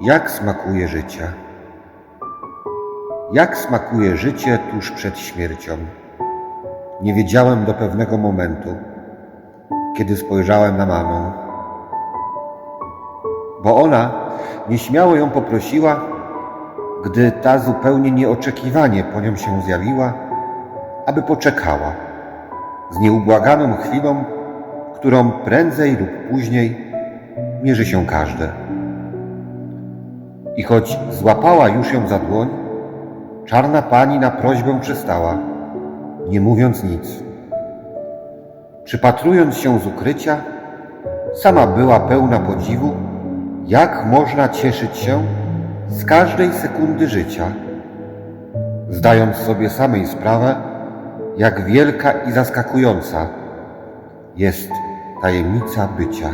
Jak smakuje życie? Jak smakuje życie tuż przed śmiercią? Nie wiedziałem do pewnego momentu, kiedy spojrzałem na mamę. Bo ona nieśmiało ją poprosiła, gdy ta zupełnie nieoczekiwanie po nią się zjawiła, aby poczekała z nieubłaganą chwilą, którą prędzej lub później mierzy się każde. I choć złapała już ją za dłoń, czarna pani na prośbę przystała, nie mówiąc nic. Przypatrując się z ukrycia, sama była pełna podziwu, jak można cieszyć się z każdej sekundy życia, zdając sobie samej sprawę, jak wielka i zaskakująca jest tajemnica bycia.